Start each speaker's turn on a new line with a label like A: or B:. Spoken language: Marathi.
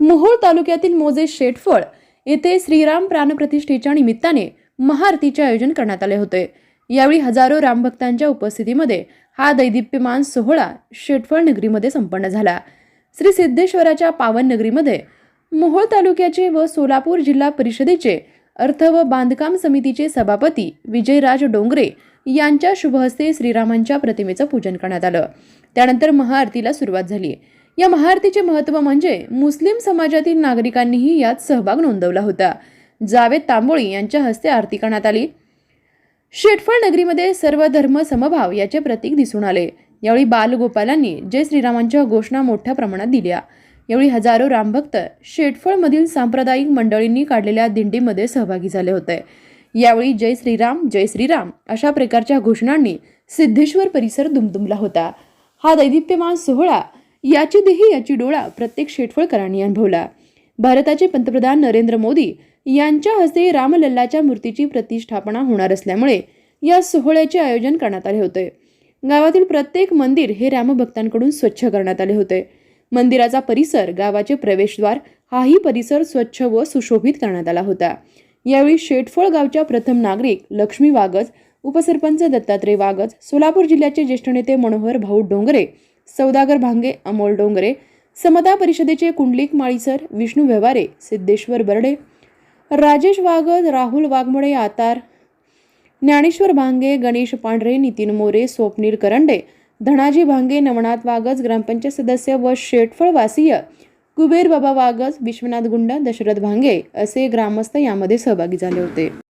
A: मोहोळ तालुक्यातील मोजे शेटफळ येथे श्रीराम प्राणप्रतिष्ठेच्या निमित्ताने महाआरतीचे आयोजन करण्यात आले होते. यावेळी हजारो रामभक्तांच्या उपस्थितीमध्ये हा दैदिप्यमान सोहळा शेटफळ नगरीमध्ये संपन्न झाला. श्री सिद्धेश्वराच्या पावन नगरीमध्ये मोहोळ तालुक्याचे व सोलापूर जिल्हा परिषदेचे अर्थ व बांधकाम समितीचे सभापती विजयराज डोंगरे यांच्या शुभहस्ते श्रीरामांच्या प्रतिमेचं पूजन करण्यात आलं. त्यानंतर महाआरतीला सुरुवात झाली. या महाआरतीचे महत्त्व म्हणजे मुस्लिम समाजातील नागरिकांनीही यात सहभाग नोंदवला होता. जावेद तांबोळी यांच्या हस्ते आरती करण्यात आली. शेटफळ नगरीमध्ये सर्व धर्म समभाव याचे प्रतीक दिसून आले. यावेळी बालगोपालांनी जय श्रीरामांच्या घोषणा मोठ्या प्रमाणात दिल्या. यावेळी हजारो रामभक्त शेटफळमधील सांप्रदायिक मंडळींनी काढलेल्या दिंडीमध्ये सहभागी झाले होते. यावेळी जय श्रीराम जय श्रीराम अशा प्रकारच्या घोषणांनी सिद्धेश्वर परिसर दुमदुमला होता. हा दैदिप्यमान सोहळा याची देही याची डोळा प्रत्येक शेटफळकरांनी अनुभवला. भारताचे पंतप्रधान नरेंद्र मोदी यांच्या हस्ते रामलल्लाच्या मूर्तीची प्रतिष्ठापना होणार असल्यामुळे या सोहळ्याचे आयोजन करण्यात आले होते. गावातील प्रत्येक मंदिर हे रामभक्तांकडून स्वच्छ करण्यात आले होते. मंदिराचा परिसर गावाचे प्रवेशद्वार हाही परिसर स्वच्छ व सुशोभित करण्यात आला होता. यावेळी शेटफळ गावच्या प्रथम नागरिक लक्ष्मी वागज उपसरपंच दत्तात्रय वागज सोलापूर जिल्ह्याचे ज्येष्ठ नेते मनोहर भाऊ डोंगरे सौदागर भांगे अमोल डोंगरे समता परिषदेचे कुंडलिक माळीसर विष्णू व्यवहारे सिद्धेश्वर बर्डे राजेश वागज राहुल वाघमोडे आतार ज्ञानेश्वर भांगे गणेश पांढरे नितीन मोरे स्वप्नील करंडे धनाजी भांगे नवनाथ वागज ग्रामपंचायत सदस्य व शेटफळ वासीय कुबेर बाबा वागज विश्वनाथ गुंड दशरथ भांगे असे ग्रामस्थ यामध्ये सहभागी झाले होते.